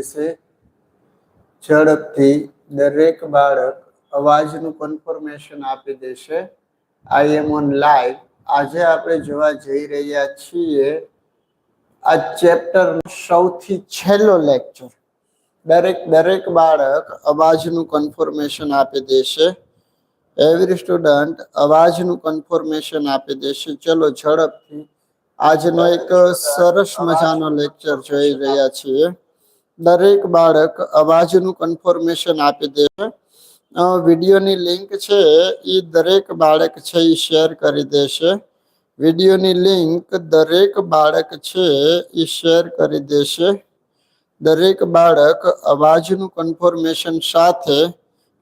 દેશે ઝડપથી દરેક બાળક અવાજનું કન્ફર્મેશન આપી દેશે. આઈ એમ ઓન લાઈવ આજે આપણે જોવા જઈ રહ્યા છીએ આ ચેપ્ટર સૌથી છેલ્લો લેક્ચર દરેક દરેક બાળક અવાજનું કન્ફર્મેશન આપી દેશે. એવરી સ્ટુડન્ટ અવાજનું કન્ફર્મેશન આપી દેશે. ચલો ઝડપથી. આજનો એક સરસ મજાનો લેક્ચર જોઈ રહ્યા છીએ. દરેક બાળક અવાજનું કન્ફર્મેશન આપી દેશે વિડીયોની લિંક છે એ દરેક બાળક છે એ શેર કરી દેશે વિડીયોની લિંક દરેક બાળક છે એ શેર કરી દેશે દરેક બાળક અવાજનું કન્ફર્મેશન સાથે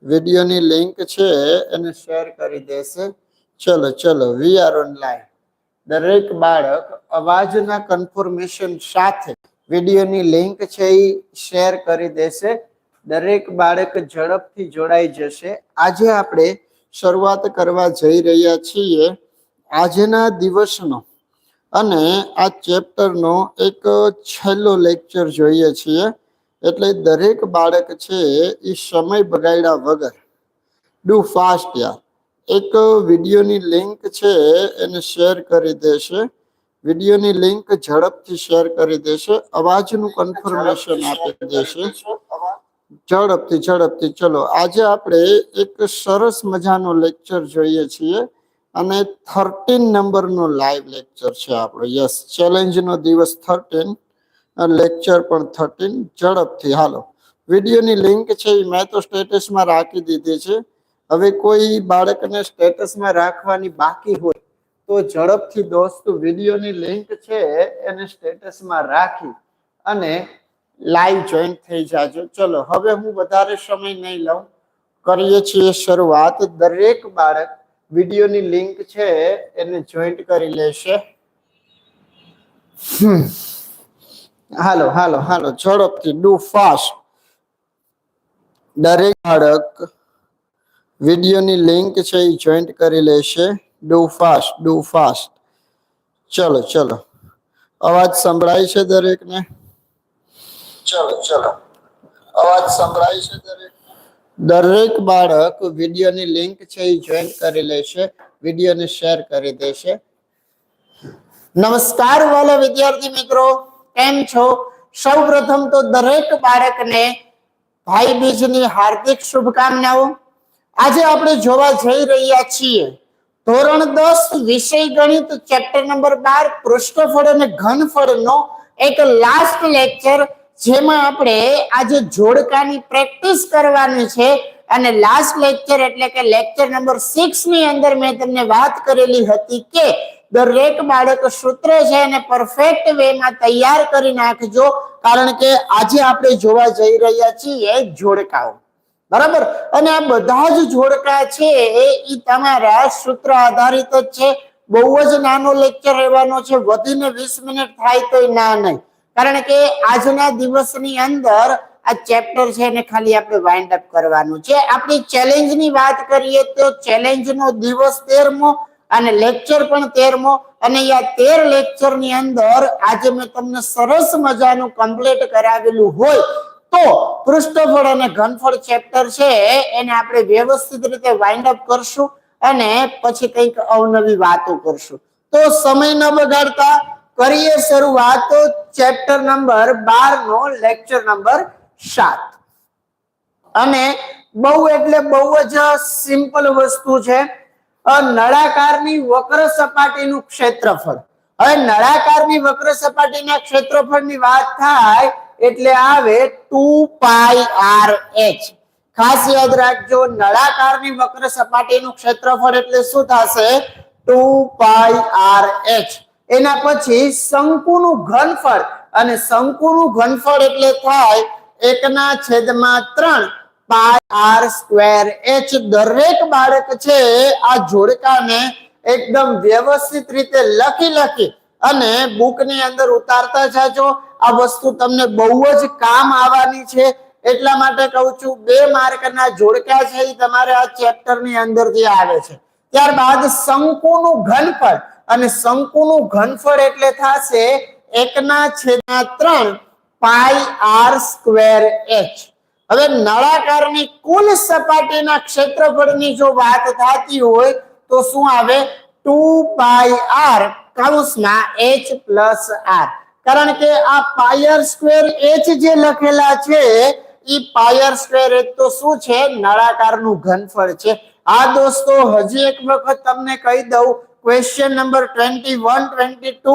વિડીયોની લિંક છે એને શેર કરી દેશે ચલો ચલો વી આર ઓન લાઈવ દરેક બાળક અવાજના કન્ફર્મેશન સાથે વિડીયોની લિંક છે એ શેર કરી દેશે. દરેક બાળક ઝડપથી જોડાઈ જશે. આજે આપણે શરૂઆત કરવા જઈ રહ્યા છીએ આજના દિવસનો. અને આ ચેપ્ટરનો એક છેલ્લો લેક્ચર જોઈએ છીએ. એટલે દરેક બાળક છે એ સમય બગાડ્યા વગર ડુ ફાસ્ટ યાર. એક વિડીયોની લિંક છે એને શેર કરી દેશે. વિડીયોની લિંક ઝડપથી શેર કરી દેશે, અવાજનું કન્ફર્મેશન આપી દેશે. ઝડપથી ઝડપથી. ચલો, આજે આપણે એક સરસ મજાનો લેક્ચર જોઈએ છીએ અને થર્ટીન નંબરનો લાઈવ લેક્ચર છે આપણો. યસ ચેલેન્જનો દિવસ થર્ટીન લેક્ચર પણ થર્ટીન ઝડપથી, હાલો. વિડીયોની લિંક છે એ મેં તો સ્ટેટસમાં રાખી દીધી છે. હવે કોઈ બાળકને સ્ટેટસમાં રાખવાની બાકી હોય તો ઝડપથી દોસ્ત, વિડીયોની લિંક છે એને સ્ટેટસમાં રાખી અને લાઈવ જોઈન થઈ જાજો. ચલો, હવે હું વધારે સમય નહીં લઉં. કરીએ છીએ શરૂઆત. દરેક બાળક વિડીયોની લિંક છે એને જોઈન્ટ કરી લેશે. હાલો હાલો હાલો. ઝડપથી ડુ ફાસ્ટ દરેક બાળક વિડીયોની લિંક છે એ જોઈન્ટ કરી લેશે. ડુ ફાસ્ટ ડુ ફાસ્ટ ચલો ચલો. અવાજ સંભળાય છે દરેકને? ચલો ચલો. અવાજ સંભળાય છે દરેક દરેક બાળક વિડીયોની લિંક છે એ જોઈન કરી લેશે, વિડીયોને શેર કરી દેશે. નમસ્કાર વાલા વિદ્યાર્થી મિત્રો, કેમ છો? સૌપ્રથમ તો દરેક બાળકને ભાઈ બીજની હાર્દિક શુભકામનાઓ. આજે આપણે જોવા જઈ રહ્યા છીએ ધોરણ દસ વિષય ગણિત ચેપ્ટર નંબર બાર પૃષ્ઠફળ અને ઘનફળનો એક લાસ્ટ લેક્ચર જેમાં આપણે આજે જોડકાની પ્રેક્ટિસ કરવાની છે. અને લાસ્ટ લેક્ચર એટલે કે લેક્ચર નંબર સિક્સની અંદર મેં તમને વાત કરેલી હતી કે દરેક બાળક સૂત્ર છે એને પરફેક્ટ વેમાં તૈયાર કરી નાખજો. કારણ કે આજે આપણે જોવા જઈ રહ્યા છીએ જોડકાઓ. બરાબર? અને આ બધા જ જોડકા છે એ તમારા સૂત્ર આધારિત જ છે. બહુ જ નાનો લેક્ચર રહેવાનો છે. વધીને વીસ મિનિટ થાય તો ના નહીં. કારણ કે આજના દિવસની અંદર આ ચેપ્ટર છે એને ખાલી આપણે વાઇન્ડ અપ કરવાનું છે. આપણી ચેલેન્જની વાત કરીએ તો ચેલેન્જનો દિવસ તેરમો અને લેક્ચર પણ તેરમો. અને આ તેર લેક્ચરની અંદર આજે મેં તમને સરસ મજાનું કમ્પ્લીટ કરાવેલું હોય. તો પૃષ્ઠફળ અને ઘનફળ ચેપ્ટર છે, એને આપણે વ્યવસ્થિત રીતે વાઇન્ડ અપ કરશું અને પછી કંઈક અવનવી વાતો કરશું. તો સમય ન બગાડતા કરીએ શરૂઆત ચેપ્ટર નંબર બાર નો લેક્ચર નંબર સાત. અને બહુ એટલે બહુ જ સિમ્પલ વસ્તુ છે નળાકારની વક્ર સપાટીનું ક્ષેત્રફળ. હવે નળાકારની વક્ર સપાટીના ક્ષેત્રફળની વાત થાય એટલે આવે ટુ પાઈ આર એચ. ખાસ યાદ રાખજો, નળાકારની વક્ર સપાટીનું ક્ષેત્રફળ એટલે શું થશે? Two pi R H. એના પછી શંકુનું ઘનફળ. અને શંકુનું ઘનફળ એટલે થાય એકના છેદમાં ત્રણ પાય આર સ્ક્વેર એચ. દરેક બાળક છે આ જોડકાને એકદમ વ્યવસ્થિત રીતે લખી લખી અને બુકની અંદર ઉતારતા જાજો. આ વસ્તુ તમને બહુ જ કામ આવવાની છે. એટલા માટે કહું છું, બે માર્કના જોડકા છે એ તમારે આ ચેપ્ટરની અંદરથી આવે છે. ત્યારબાદ શંકુનું ઘનફળ. અને શંકુનું ઘનફળ એટલે થશે એકના છેદના ત્રણ પાઈ આર સ્ક્વેર એચ. હવે નળાકારની કુલ સપાટીના ક્ષેત્રફળની જો વાત થતી હોય, તો શું આવે? ટુ પાઈ આર કૌંસમાં એચ પ્લસ આર. કારણ કે આ પાયર સ્ક્વેર એચ જે લખેલા છે, ઈ પાયર સ્ક્વેર એચ તો શું છે? નળાકારનું ઘનફળ છે. આ દોસ્તો, હજી એક વખત તમને કહી દઉં question number twenty one twenty two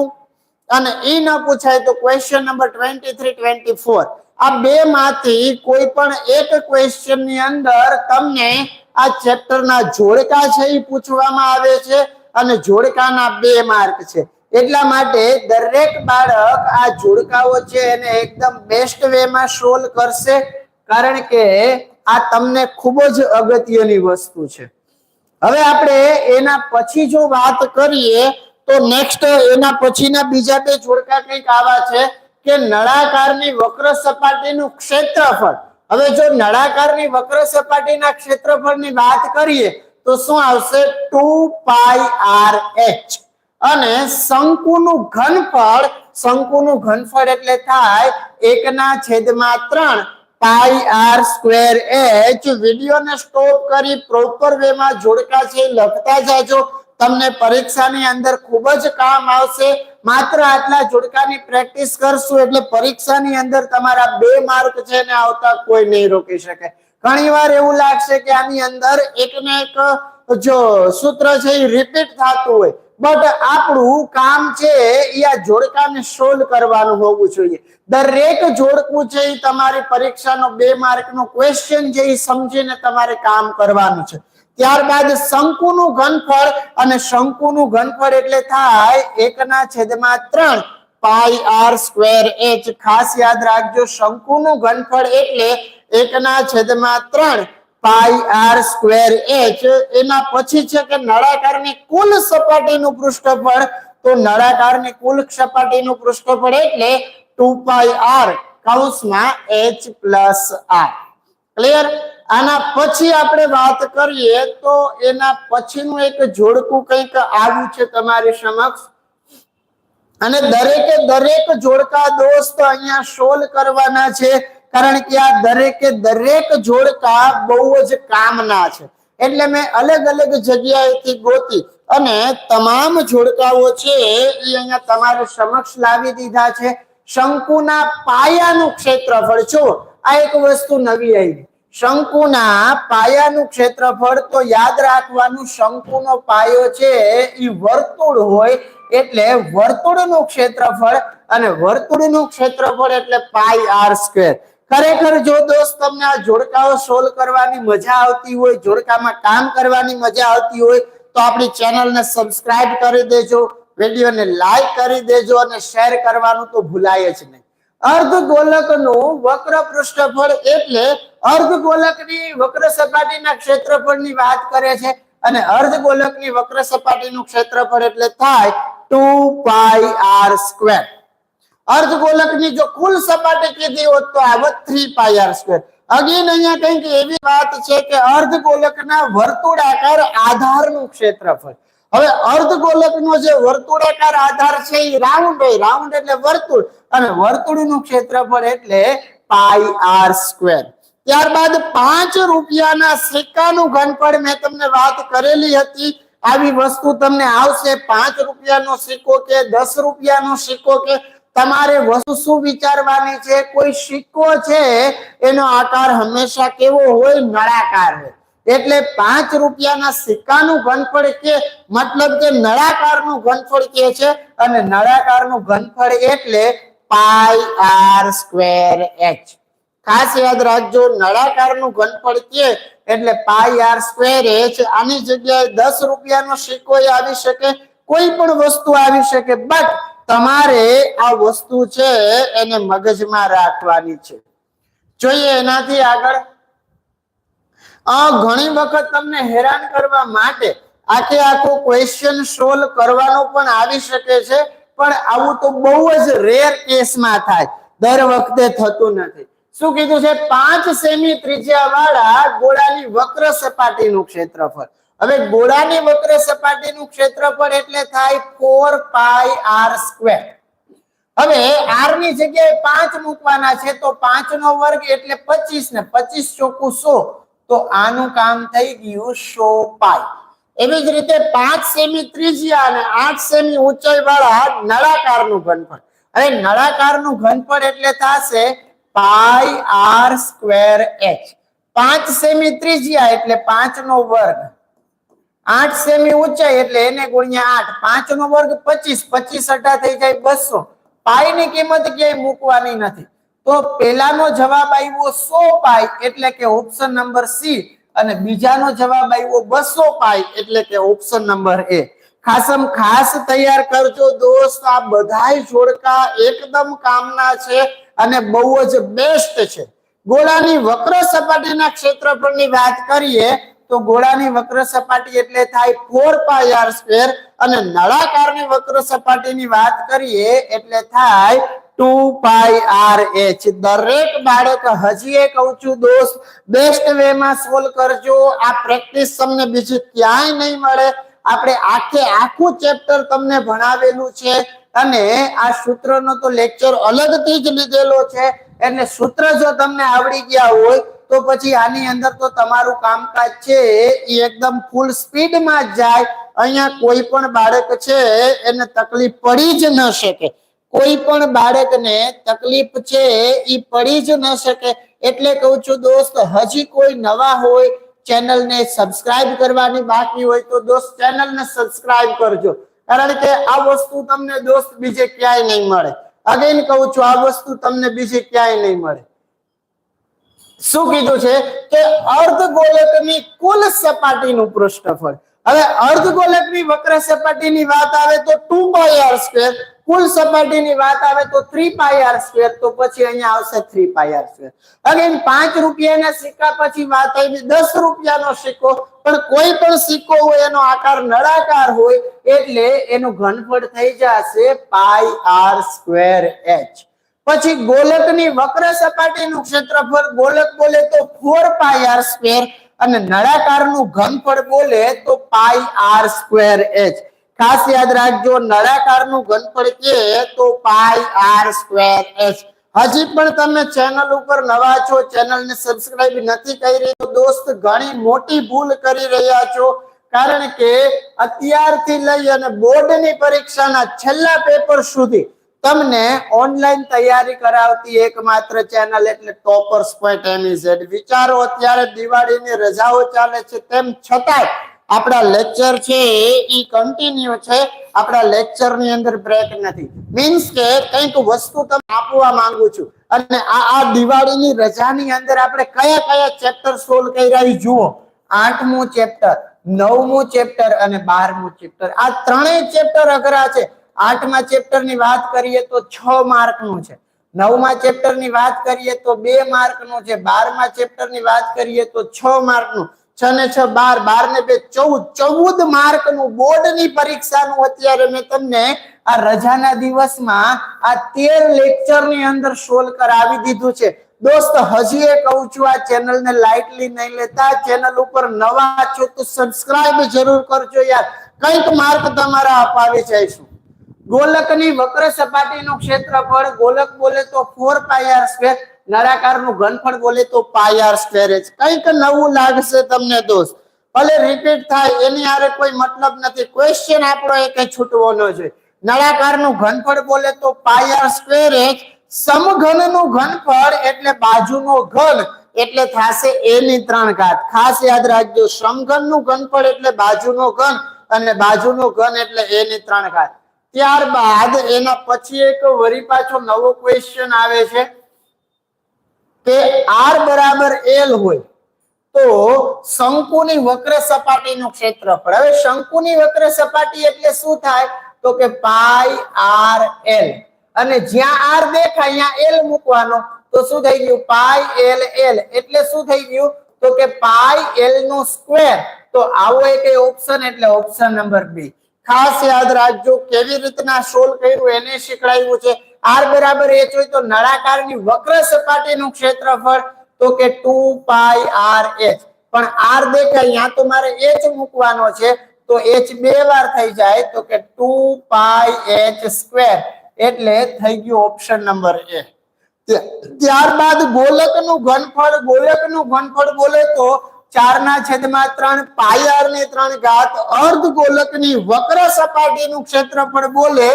અને એ ન પૂછાય તો question number twenty three twenty four આ બે માંથી કોઈ પણ એક ક્વેશ્ચનની અંદર તમને આ ચેપ્ટરના જોડકા છે એ પૂછવામાં આવે છે, અને જોડકાના બે માર્ક છે. એટલા માટે દરેક બાળક આ જોડકાઓ છે એને એકદમ બેસ્ટ વેમાં સોલ્વ કરશે, કારણ કે આ તમને ખૂબ જ અગત્યની વસ્તુ છે. હવે આપણે એના પછી જો વાત કરીએ, તો નેક્સ્ટ એના પછીના બીજા બે જોડકા કંઈક આવા છે કે નળાકારની વક્ર સપાટીનું ક્ષેત્રફળ. હવે જો નળાકારની વક્ર સપાટીના ક્ષેત્રફળની વાત કરીએ, તો શું આવશે? Two pi R H. અને શંકુનું ઘનફળ શંકુનું ઘનફળ એટલે થાય એકના છેદમાં ત્રણ પાઈ આર સ્ક્વેર એચ. વિડીયોને સ્ટોપ કરી પ્રોપર વેમાં જોડકા છે લખતા જાજો. તમને પરીક્ષાની અંદર ખૂબ જ કામ આવશે. માત્ર આટલા જોડકાની પ્રેક્ટિસ કરશું એટલે પરીક્ષાની અંદર તમારા બે માર્ક છે ને આવતા કોઈ નહીં રોકી શકે. ઘણીવાર એવું લાગશે કે આની અંદર એક ને એક જો સૂત્ર છે એ રિપીટ થતું હોય. બટ આપણું કામ છે એ આ જોડકાને સોલ્વ કરવાનું હોવું જોઈએ. દરેક જોડકું છે એ તમારી પરીક્ષાનો બે માર્કનો ક્વેશ્ચન છે એ સમજીને તમારે કામ કરવાનું છે. ત્યારબાદ શંકુનું ઘનફળ અને શંકુનું ઘનફળ એટલે થાય એકના છેદમાં ત્રણ પાઈ આર સ્ક્વેર એચ. ખાસ યાદ રાખજો, શંકુનું ઘનફળ એટલે એકના છેદમાં ત્રણ પાઈ આર સ્ક્વેર એચ એના પછી છે કે નળાકારની કુલ સપાટીનું પૃષ્ઠફળ, તો નળાકારની કુલ સપાટીનું પૃષ્ઠફળ એટલે ટુ પાઈ આર કૌંસમાં એચ પ્લસ આર ક્લિયર આના પછી આપણે વાત કરીએ, તો એના પછીનું એક જોડકું કંઈક આવ્યું છે તમારી સમક્ષ. અને દરેકે દરેક જોડકા દોસ્ત અહીંયા સોલ્વ કરવાના છે. કારણ કે આ દરેકે દરેક જોડકા બહુ જ કામના છે. એટલે મેં અલગ અલગ જગ્યાએથી ગોતી અને તમામ જોડકાઓ છે એ અહીંયા તમારે સમક્ષ લાવી દીધા છે. શંકુના પાયાનું ક્ષેત્રફળ, જો આ એક વસ્તુ નવી આવી. શંકુના પાયાનું ક્ષેત્રફળ તો યાદ રાખવાનું શંકુનો પાયો છે એ વર્તુળ હોય એટલે વર્તુળનું ક્ષેત્રફળ અને વર્તુળનું ક્ષેત્રફળ એટલે પાઈ આર સ્ક્વેર ખરેખર જો દોસ્ત તમને આ જોડકાઓ સોલ્વ કરવાની મજા આવતી હોય, જોડકામાં કામ કરવાની મજા આવતી હોય, તો આપણી ચેનલને સબસ્ક્રાઇબ કરી દેજો, વિડીયોને લાઈક કરી દેજો અને શેર કરવાનું તો ભૂલાય જ નહીં. અર્ધગોલકનું વક્ર પૃષ્ઠફળ એટલે અર્ધગોલકની વક્ર સપાટીના ક્ષેત્રફળની વાત કરે છે અને અર્ધગોલકની વક્ર સપાટીનું ક્ષેત્રફળ એટલે થાય ટુ પાઈ આર સ્ક્વેર. અર્ધગોલકની જો કુલ સપાટી કીધી હોત તો આવત three pi R square again અહીંયા કંઈક એવી વાત છે કે અર્ધગોલકના વર્તુળાકાર આધારનું ક્ષેત્રફળ. હવે અર્ધગોલકનો જે વર્તુળાકાર આધાર છે એ રાઉન્ડ હોય રાઉન્ડ એટલે વર્તુળ. અને વર્તુળનું ક્ષેત્રફળ એટલે પાઈ આર સ્ક્વેર ત્યારબાદ પાંચ રૂપિયાના સિક્કાનું ઘનફળ મેં તમને વાત કરેલી હતી. આવી વસ્તુ તમને આવશે પાંચ રૂપિયાનો સિક્કો કે દસ રૂપિયાનો સિક્કો કે તમારે વસ્તુ શું વિચારવાની છે? કોઈ સિક્કો છે? એનો આકાર હંમેશા કેવો હોય? નળાકાર હોય. એટલે પાંચ રૂપિયાના સિક્કાનું ઘનફળ કે મતલબ કે નળાકારનું ઘનફળ કે છે? અને નળાકારનું ઘનફળ એટલે પાઈ આર સ્ક્વેર એચ. ખાસ યાદ રાખજો, નળાકારનું ઘનફળ કે એટલે પાઈ આર સ્ક્વેર એચ. આની જગ્યાએ દસ રૂપિયાનો સિક્કો આવી શકે, કોઈ પણ વસ્તુ આવી શકે, બટ તમારે આ વસ્તુ છે એને મગજમાં રાખવાની છે. જોઈએ એનાથી આગળ. ઘણી વખત તમને હેરાન કરવા માટે આખે આખો ક્વેશ્ચન સોલ્વ કરવાનો પણ આવી શકે છે, પણ આવું તો બહુ જ રેર કેસમાં થાય. દર વખતે થતું નથી. શું કીધું છે? પાંચ સેમી ત્રિજ્યા વાળા ગોળાની વક્ર સપાટીનું ક્ષેત્રફળ. હવે ગોળાની વક્ર સપાટીનું ક્ષેત્રફળ એટલે થાય ફોર પાઈ આર સ્ક્વેર હવે આરની જગ્યાએ પાંચ મૂકવાના છે તો પાંચ નો વર્ગ એટલે પચીસ ને પચીસ ચોખ્ખું સો. તો આનું કામ થઈ ગયું સો પાઈ એવી જ રીતે પાંચ સેમી ત્રિજ્યા અને આઠ સેમી ઊંચાઈ વાળા નળાકારનું ઘનફળ. હવે નળાકારનું ઘનફળ એટલે થશે પાઈ આર સ્ક્વેર એચ પાંચ સેમી ત્રિજ્યા એટલે પાંચ નો વર્ગ આઠ સેમી ઊંચાઈ એટલે એને ગુણ્યા આઠ. પાંચ નો વર્ગ પચીસ. પચીસ અઢા થઈ જાય બસો. પાઈ ની કિંમત ક્યાંય મૂકવાની નથી. તો પેલાનો જવાબ આવ્યો સો પાઈ એટલે કે ઓપ્શન નંબર સી અને બીજાનો જવાબ આવ્યો બસો પાઈ એટલે કે ઓપ્શન નંબર એ ખાસમ ખાસ તૈયાર કરજો દોસ્ત. આ બધાય જોડકા એકદમ કામના છે અને બહુ જ બેસ્ટ છે. ગોળાની વક્ર સપાટીના ક્ષેત્રફળની વાત કરીએ તો ગોળાની વક્ર સપાટી એટલે થાય ફોર પાય આર સ્ક્વેર અને નળાકારની વક્ર સપાટીની વાત કરીએ એટલે થાય ટુ પાય આર એચ દરેક બાળક હજી એક કહું છું દોસ્ત બેસ્ટ વે માં સોલ્વ કરજો. આ પ્રેક્ટિસ તમને બીજી ક્યાંય નહીં મળે. આપણે આખે આખું ચેપ્ટર તમને ભણાવેલું છે અને આ સૂત્રનો તો લેક્ચર અલગથી જ લીધેલો છે. એટલે સૂત્ર જો તમને આવડી ગયા હોય તો પછી આની અંદર તો તમારું કામકાજ છે એ એકદમ ફૂલ સ્પીડમાં જ જાય. અહીંયા કોઈ પણ બાળક છે એને તકલીફ પડી જ ન શકે. કોઈ પણ બાળકને તકલીફ છે એ પડી જ ન શકે. એટલે કહું છું દોસ્ત, હજી કોઈ નવા હોય ચેનલને સબસ્ક્રાઇબ કરવાની બાકી હોય તો દોસ્ત ચેનલને સબસ્ક્રાઇબ કરજો. કારણ કે આ વસ્તુ તમને દોસ્ત બીજે ક્યાંય નહીં મળે. અગેન કહું છું, આ વસ્તુ તમને બીજે ક્યાંય નહીં મળે. શું કીધું છે કે અર્ધગોલકની કુલ સપાટીનું પૃષ્ઠફળ. હવે અર્ધગોલકની વક્ર સપાટીની વાત આવે તો 2 પાઈ r સ્ક્વેર કુલ સપાટીની વાત આવે તો થ્રી પાય આર સ્ક્વેર તો પછી અહીંયા આવશે three pi R square again પાંચ રૂપિયાના સિક્કા પછી વાત આવી, દસ રૂપિયાનો સિક્કો, પણ કોઈ પણ સિક્કો હોય, એનો આકાર નળાકાર હોય, એટલે એનું ઘનફળ થઈ જશે પાય આર સ્ક્વેર એચ પછી ગોલકની વક્ર સપાટીનું ક્ષેત્રફળ ગોલક બોલે તો ફોર પાય આર સ્ક્વેર અને નળાકારનું ઘનફળ બોલે તો પાય આર સ્ક્વેર એચ ખાસ યાદ રાખજો, નળાકારનું ઘનફળ કે તો પાય આર સ્ક્વેર એચ હજી પણ તમે ચેનલ ઉપર નવા છો ચેનલને સબસ્ક્રાઇબ નથી કરી તો દોસ્ત ઘણી મોટી ભૂલ કરી રહ્યા છો. કારણ કે અત્યારથી લઈ અને બોર્ડની પરીક્ષાના છેલ્લા પેપર સુધી તમને ઓનલાઈન તૈયારી કરાવતી એકમાત્ર ચેનલ એટલે ટોપર્સ પોઈન્ટ એનીઝેડ વિચારો અત્યારે દિવાળીની રજાઓ ચાલે છે, તેમ છતાંય આપણા લેક્ચર છે એ કન્ટિન્યુ છે, આપણા લેક્ચરની અંદર બ્રેક નથી. મીન્સ કે કંઈક વસ્તુ તમે આપવા માંગુ છું. અને આ આ દિવાળીની રજાની અંદર આપણે કયા કયા ચેપ્ટર સોલ્વ કર્યા એ જુઓ. આઠમું ચેપ્ટર નવમું ચેપ્ટર અને બારમું ચેપ્ટર આ ત્રણેય ચેપ્ટર અઘરા છે. આઠમા ચેપ્ટરની વાત કરીએ તો છ માર્કનું છે. નવમા ચેપ્ટરની વાત કરીએ તો બે માર્કનું છે. બારમા ચેપ્ટરની વાત કરીએ તો છ માર્કનું છ ને છ બાર બાર ને બે ચૌદ. ચૌદ માર્કનું બોર્ડની પરીક્ષાનું અત્યારે મેં તમને આ રજાના દિવસમાં આ તેર લેક્ચરની અંદર સોલ્વ કરાવી દીધું છે. દોસ્ત, હજી એ કહું છું, આ ચેનલ ને લાઇટલી નહીં લેતા. ચેનલ ઉપર નવા છો તો સબસ્ક્રાઇબ જરૂર કરજો યાર. કંઈક માર્ક તમારા અપાવી જઈશું ગોલકની વક્ર સપાટીનું ક્ષેત્રફળ, ગોલક બોલે તો ફોર પાય આર સ્ક્વેર નળાકારનું ઘનફળ બોલે તો પાય આર સ્ક્વેર જ. કંઈક નવું લાગશે તમને દોસ્ત. ભલે રિપીટ થાય, એની આરે કોઈ મતલબ નથી. ક્વેશ્ચન આપણો એક છૂટવો છે. જોઈએ નળાકારનું ઘનફળ બોલે તો પાય આર સ્ક્વેર જ. સમઘનનું ઘનફળ એટલે બાજુનો ઘન. એટલે થશે એ ની ત્રણ ઘાત. ખાસ યાદ રાખજો, સમઘનનું ઘનફળ એટલે બાજુનો ઘન અને બાજુનો ઘન એટલે એ ની ત્રણ ઘાત. ત્યારબાદ એના પછી એક વરી પાછો નવો ક્વેશ્ચન આવે છે કે આર બરાબર એલ હોય તો શંકુની વક્ર સપાટીનું ક્ષેત્રફળ. હવે શંકુની વક્ર સપાટી એટલે શું થાય? તો કે પાઈ આર એલ અને જ્યાં આર દેખાય, ત્યાં એલ મૂકવાનો. તો શું થઈ ગયું? પાઈ એલ એલ એટલે શું થઈ ગયું? તો કે પાઈ એલ નો સ્ક્વેર તો આવો એક ઓપ્શન એટલે ઓપ્શન નંબર બી. ખાસ યાદ રાખજો કેવી રીતના સોલ્વ કર્યું એને શીખડાયું છે. આર બરાબર એચ હોય તો નળાકારની વક્ર સપાટીનું ક્ષેત્રફળ તો કે ટુ પાઈ આર એચ. પણ આર દેખાય, અહીંયા તો મારે એચ મૂકવાનો છે, તો એચ બે વાર થઈ જાય તો કે ટુ પાઈ એચ સ્ક્વેર. એટલે થઈ ગયું ઓપ્શન નંબર એ. ત્યારબાદ ત્યારબાદ ગોલકનું ઘનફળ ગોલકનું ઘનફળ બોલે તો ચાર ના છેદમાં ત્રણ પાયર ને ત્રણ ઘાત અર્ધ ગોલકની વક્ર સપાટીનું ક્ષેત્રફળ બોલે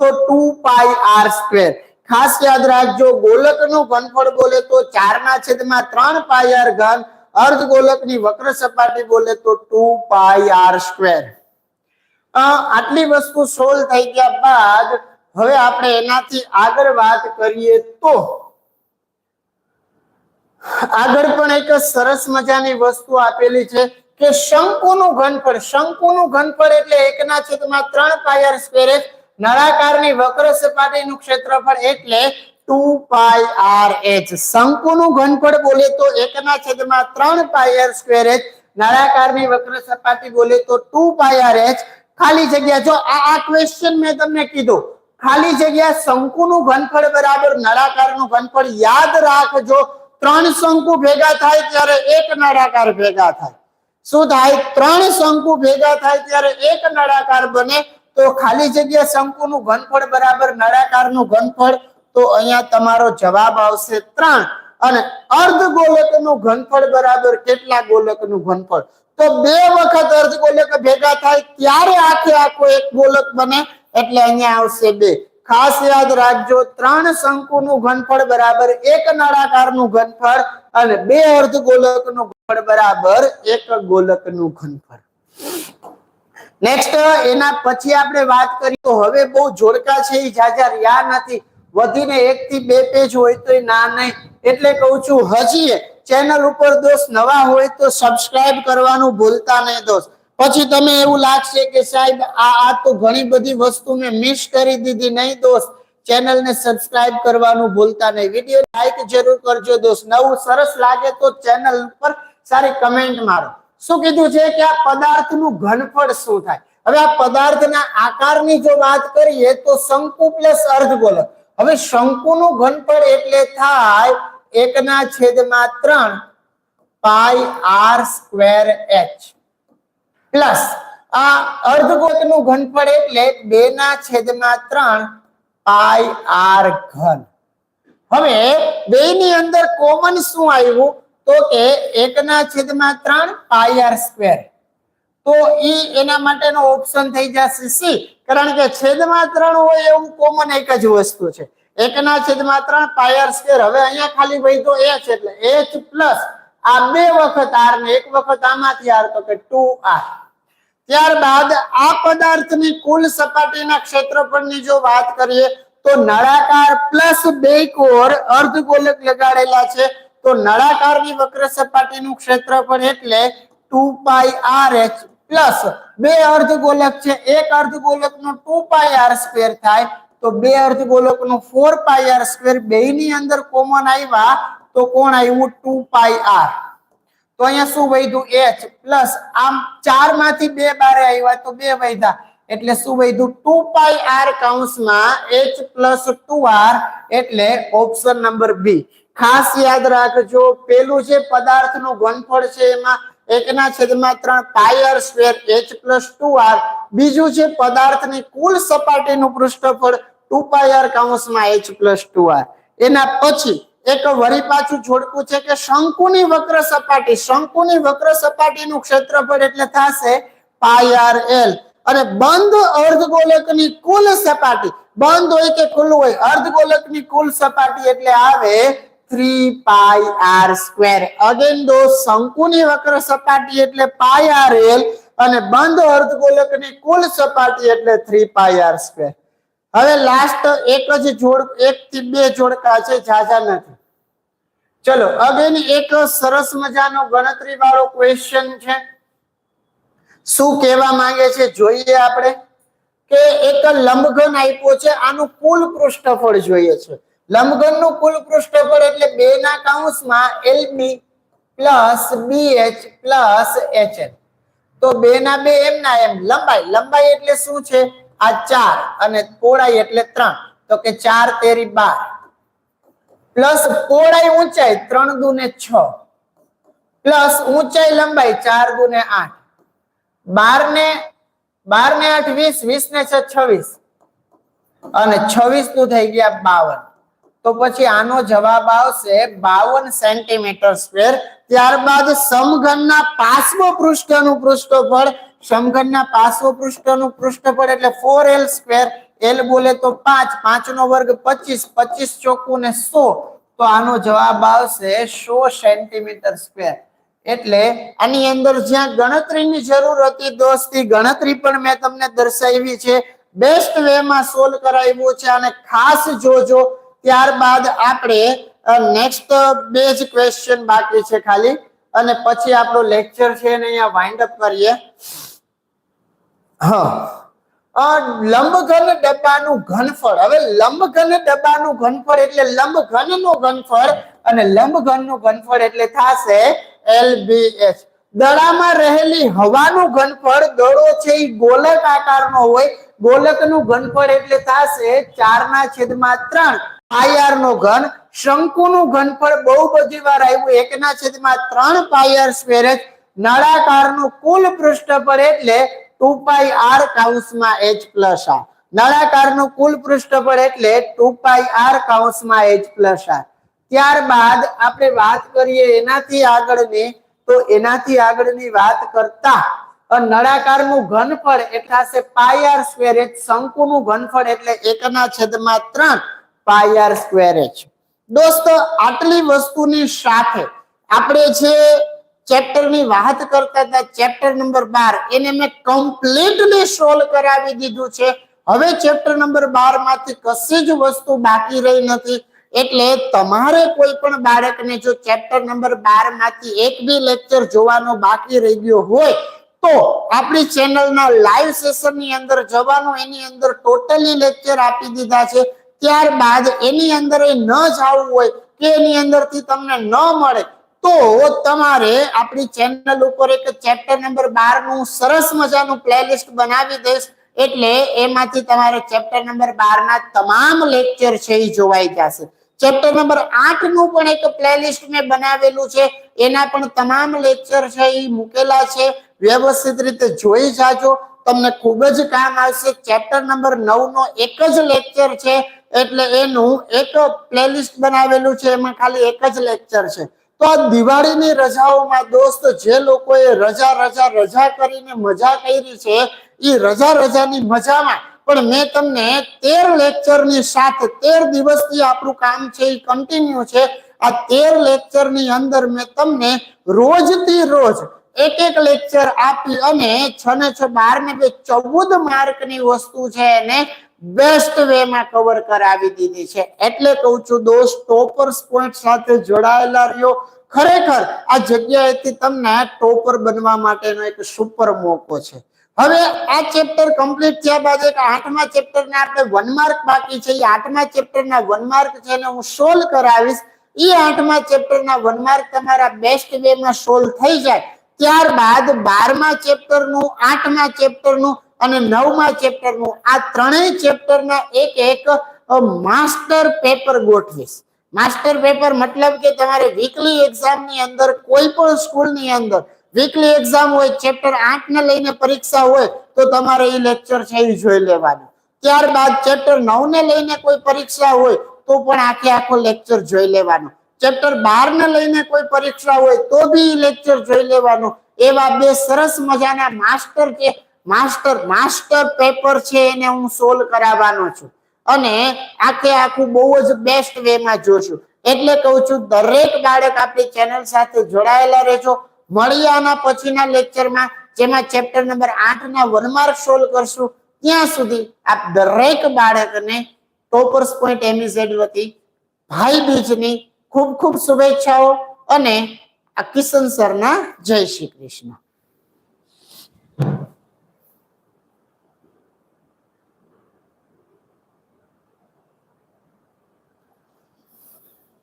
તો ટુ પાય આર સ્ક્વેર. ખાસ યાદ રાખજો, ગોલકનું ઘનફળ બોલે તો ચાર ના છેદમાં ત્રણ પાયર ઘન અર્ધ ગોલકની વક્ર સપાટી બોલે તો ટુ પાય આર સ્ક્વેર. આટલી વસ્તુ સોલ્વ થઈ ગયા બાદ હવે આપણે એનાથી આગળ વાત કરીએ તો આગળ પણ એક સરસ મજાની વસ્તુ આપેલી છે કે શંકુનું ઘનફળ શંકુનું ઘનફળ એટલે એકના છેદમાં ત્રણ પાયર સ્ક્વેર નળાકારની વક્ર સપાટીનું ક્ષેત્રફળ એટલે ટુ પાઈ આર એચ શંકુનું ઘનફળ બોલે તો એકના છેદમાં ત્રણ પાયર સ્ક્વેર નળાકારની વક્ર સપાટી બોલે તો ટુ પાયર એચ ખાલી જગ્યા, જો આ આ ક્વેશ્ચન મેં તમને કીધું, ખાલી જગ્યા શંકુનું ઘનફળ બરાબર, નળાકારનું ઘનફળ યાદ રાખજો. ત્રણ શંકુ ભેગા થાય ત્યારે એક નળાકાર ભેગા થાય. શું થાય? ત્રણ શંકુ ભેગા થાય ત્યારે એક નળાકાર બને તો ખાલી જગ્યા શંકુનું ઘનફળ બરાબર, નળાકારનું ઘનફળ. તો અહીંયા તમારો જવાબ આવશે ત્રણ. અને અર્ધ ગોલકનું ઘનફળ બરાબર કેટલા ગોલકનું ઘનફળ? તો બે વખત અર્ધ ગોલક ભેગા થાય ત્યારે આખે આખો એક ગોલક બને. એટલે અહીંયા આવશે બે. ખાસ યાદ રાખજો, ત્રણ શંકુનું ઘનફળ બરાબર, એક નળાકારનું ઘનફળ અને બે અર્ધ ગોલકનું ઘનફળ બરાબર, એક ગોલકનું ઘનફળ. નેક્સ્ટ એના પછી આપણે વાત કરીએ, તો હવે બહુ જોડકા છે એ જાજા વધીને એક થી બે પેજ હોય તો ના નહીં. એટલે કહું છું હજી ચેનલ ઉપર દોસ્ત નવા હોય તો સબસ્ક્રાઇબ કરવાનું ભૂલતા નહીં દોસ્ત. પછી તમે એવું લાગશે કે સાહેબ, આ આ તો ઘણી બધી વસ્તુ મેં મિસ કરી દીધી. નહીં દોસ્ત ચેનલને સબસ્ક્રાઇબ કરવાનું ભૂલતા નહીં. વીડિયો લાઈક જરૂર કરજો દોસ્ત. નવું સરસ લાગે તો ચેનલ ઉપર સારી કમેન્ટ મારો. શું કીધું છે કે આ પદાર્થનું ઘનફળ શું થાય? હવે આ પદાર્થના આકારની જો વાત કરીએ તો શંકુ પ્લસ અર્ધગોલક હવે શંકુનું ઘનફળ એટલે થાય એકના છેદમાં ત્રણ pi R square H plus આ અર્ધગોળકનું ઘનફળ એટલે બે ના છેદમાં ત્રણ પાઈ આર ઘન. હવે બે ની અંદર કોમન શું આવ્યું? તો કે એકના છેદમાં ત્રણ પાઈ આર સ્ક્વેર. તો ઈ એના માટેનો ઓપ્શન થઈ જશે સી. કારણ કે છેદમાં ત્રણ હોય એવું કોમન એક જ વસ્તુ છે. એકના છેદમાં ત્રણ પાયર સ્ક્વેર. હવે અહીંયા ખાલી વધ્યો છે એટલે એચ પ્લસ આ બે વખત આર ને એક વખત આમાંથી આર તો કે ટુ આર. ત્યારબાદ આ પદાર્થની કુલ સપાટીના ક્ષેત્રફળની જો વાત કરીએ, તો નળાકાર પ્લસ બે કોર અર્ધગોલક લગાડેલા છે. તો નળાકારની વક્ર સપાટીનું ક્ષેત્રફળ એટલે two pi R H plus બે અર્ધગોલક છે. એક અર્ધગોલકનો ટુ પાઈ આર સ્ક્વેર થાય, તો બે અર્ધગોલકનો ફોર પાઈ આર સ્ક્વેર બે ની અંદર કોમન આવ્યા, તો કોણ આવ્યું? Two pi R. તો અહીંયા શું વધ્યું? એચ પ્લસ આમ ચારમાંથી બે બારે આવ્યા તો બે વધ્યા. એટલે શું વધ્યું? ટુ પાઈ આર કૌંસમાં એચ પ્લસ ટુ આર એટલે ઓપ્શન નંબર બી ખાસ યાદ રાખજો, પેલું જે પદાર્થનું ઘનફળ છે એમાં એકના છેદમાં ત્રણ pi R square H plus two R બીજું છે પદાર્થની કુલ સપાટીનું પૃષ્ઠફળ ટુ પાઈ આર કૌંસમાં એચ પ્લસ ટુ આર એના પછી એક વળી પાછું જોડકું છે કે શંકુની વક્ર સપાટી, શંકુની વક્ર સપાટીનું ક્ષેત્રફળ એટલે થશે પાય આર એલ. અને બંધ અર્ધગોલકની કુલ સપાટી, બંધ હોય કે ખુલ્લું હોય, અર્ધગોલકની કુલ સપાટી એટલે આવે three pi R square. Again દો, શંકુની વક્ર સપાટી એટલે પાય આર એલ અને બંધ અર્ધગોલકની કુલ સપાટી એટલે થ્રી પાઈ આર સ્ક્વેર. હવે લાસ્ટ એક જ જોડ, એક થી બે જોડકા છે, જાજા નથી. ચલો અગેન એક સરસ મજાનો ગણતરી વાળો ક્વેશ્ચન છે. શું કહેવા માંગે છે? જોઈએ આપણે. કે એક લંબઘન આપ્યો છે, આનું કુલ પૃષ્ઠફળ જોઈએ છે. લંબઘનનું કુલ પૃષ્ઠફળ એટલે બે ના કાઉન્સમાં L B plus B H plus H L તો બે ના બે એમ ના એમ, લંબાઈ. લંબાઈ એટલે શું છે? આ ચાર અને પહોળાઈ એટલે ત્રણ. તો કે ચાર તેરી બાર. પ્લસ પહોળાઈ ઊંચાઈ ત્રણ દુને છ. પ્લસ ઊંચાઈ લંબાઈ ચાર દુને આઠ. બાર ને બાર ને આઠ વીસ વીસ ને છ છવ્વીસ. અને છવ્વીસનું થઈ ગયા બાવન. તો પછી આનો જવાબ આવશે બાવન સેન્ટીમીટર સ્ક્વેર. ત્યારબાદ સમઘનના પાર્શ્વ પૃષ્ઠનું પૃષ્ઠફળ સમઘનના પાસો પૃષ્ઠનું પૃષ્ઠફળ એટલે ફોર એલ સ્ક્વેર એલ બોલે તો પાંચ પાંચ નો વર્ગ પચીસ પચીસ ચોખ્ખું ને સો. તો આનો જવાબ આવશે સો સેન્ટીમીટર સ્ક્વેર એટલે આની અંદર જ્યાં ગણતરીની જરૂર હતી, દોસ્તી ગણતરી પણ મેં તમને દર્શાવી છે. બેસ્ટ વે માં સોલ્વ કરાવ્યું છે અને ખાસ જોજો. ત્યારબાદ આપણે નેક્સ્ટ બે ક્વેશ્ચન બાકી છે ખાલી. અને પછી આપણો લેક્ચર છે એને અહીંયા વાઇન્ડ અપ કરીએ. લંબઘન ડબ્બાનું ઘનફળ. હવે લંબઘન ડબ્બાનું ઘનફળ એટલે લંબઘનનું ઘનફળ અને લંબઘનનું ઘનફળ એટલે થશે LBH દડામાં રહેલી હવાનું ઘનફળ દડો છે એ ગોલક આકારનો હોય. ગોલકનું ઘનફળ એટલે થશે ચારના છેદમાં ત્રણ. પાયર નો ઘન. શંકુનું ઘનફળ બહુ બધી વાર આવ્યું. એકના છેદમાં ત્રણ પાયર સ્ક્વેર જ. નળાકારનું કુલ પૃષ્ઠફળ એટલે ટુ પાઈ આર કાઉન્સમાં એચ કુલ પૃષ્ઠફળ એટલે ટુ પાઈ આર કાઉન્સમાં એચ પ્લસ આર ત્યારબાદ આપણે વાત કરીએ એનાથી આગળની, તો એનાથી આગળની વાત કરતા નળાકાર નળાકારનું ઘનફળ એટલે થશે પાય આર સ્ક્વેર એચ શંકુનું ઘનફળ એટલે એકના છેદમાં ત્રણ પાય આર સ્ક્વેર એચ દોસ્તો, આટલી વસ્તુની સાથે આપણે જે ચેપ્ટરની વાત કરતા હતા, ચેપ્ટર નંબર બાર. એને મેં કમ્પ્લીટલી સોલ્વ કરાવી દીધું છે. હવે ચેપ્ટર નંબર બારમાંથી કશી જ વસ્તુ બાકી રહી નથી. એટલે તમારે કોઈ પણ બાળકને જો ચેપ્ટર નંબર બારમાંથી એક બી લેક્ચર જોવાનો બાકી રહી ગયો હોય, તો આપણી ચેનલના લાઈવ સેશનની અંદર જવાનું, એની અંદર ટોટલી લેક્ચર આપી દીધા છે. ત્યારબાદ એની અંદર એ ન જવું હોય કે એની અંદરથી તમને ન મળે તો તમારે આપણી ચેનલ ઉપર એક ચેપ્ટર નંબર બારનું સરસ મજાનું પ્લેલિસ્ટ બનાવી દઈશ. એટલે એમાંથી તમારે ચેપ્ટર નંબર બાર ના તમામ લેક્ચર છે એ જોવાઈ જશે. ચેપ્ટર નંબર આઠનું પણ એક પ્લેલિસ્ટ મેં બનાવેલું છે. એના પણ તમામ લેક્ચર છે એ મૂકેલા છે. વ્યવસ્થિત રીતે જોઈ જાજો. તમને ખૂબ જ કામ આવશે. ચેપ્ટર નંબર નવ નો એક જ લેક્ચર છે. એટલે એનું એક પ્લેલિસ્ટ બનાવેલું છે. એમાં ખાલી એક જ લેક્ચર છે. તો આ દિવાળીની રજાઓમાં દોસ્ત, જે લોકોએ રજા રજા રજા કરીને મજા કરી છે એ રજા, રજાની મજામાં. પણ મેં તમને તેર લેક્ચરની સાથે તેર દિવસથી આપણું કામ છે એ કન્ટિન્યુ છે. આ તેર લેક્ચરની અંદર મેં તમને રોજથી રોજ એક એક લેક્ચર આપી અને છ ને છ બાર ને બે ચૌદ માર્કની વસ્તુ છે એને બેસ્ટ વે માં કવર કરાવી દીધી છે. એટલે કહું છું દોસ્ત ટોપર્સ પોઈન્ટ સાથે જોડાયેલા રહ્યો. ખરેખર આ જગ્યાએથી તમને ટોપર બનવા માટેનો એક સુપર મોકો છે. હવે આ ચેપ્ટર કમ્પ્લીટ થયા બાદ એક આઠમા ચેપ્ટર ને આપણે વન માર્ક બાકી છે. એ આઠમા ચેપ્ટર ના વન માર્ક છે એને હું સોલ્વ કરાવીશ. એ આઠમા ચેપ્ટર ના વન માર્ક તમારા બેસ્ટ વે માં સોલ્વ થઈ જાય. ત્યારબાદ બારમા ચેપ્ટરનું, આઠમા ચેપ્ટરનું અને નવમા ચેપ્ટરનું, આ ત્રણેય ચેપ્ટર ના એક એક માસ્ટર પેપર ગોઠવીશ. માસ્ટર પેપર મતલબ કે તમારે વીકલી એક્ઝામની અંદર, કોઈ પણ સ્કૂલની અંદર વીકલી એક્ઝામ હોય ચેપ્ટર આઠ ને લઈને પરીક્ષા હોય, તો તમારે એ લેક્ચર છે એ જોઈ લેવાનું. ત્યારબાદ ચેપ્ટર નવ ને લઈને કોઈ પરીક્ષા હોય, તો પણ આખે આખો લેક્ચર જોઈ લેવાનો. ચેપ્ટર બાર ને લઈને કોઈ પરીક્ષા હોય, તો બી લેક્ચર જોઈ લેવાનો. એવા બે સરસ મજાના માસ્ટર છે માસ્ટર માસ્ટર પેપર છે એને હું સોલ્વ કરાવવાનો છું. અને આખે આખું બહુ જ બેસ્ટ વે માં જોશું. એટલે કહું છું, દરેક બાળક આપણી ચેનલ સાથે જોડાયેલા રહેજો. મળીએ આના પછીના લેક્ચરમાં જેમાં ચેપ્ટર નંબર આઠ ના વન માર્ક સોલ્વ કરશું. ત્યાં સુધી આપ દરેક બાળકને ટોપર્સ પોઈન્ટ એમઈઝેડ વતી ભાઈ બીજની ખૂબ ખૂબ શુભેચ્છાઓ અને આ કિશન સરના જય શ્રી કૃષ્ણ.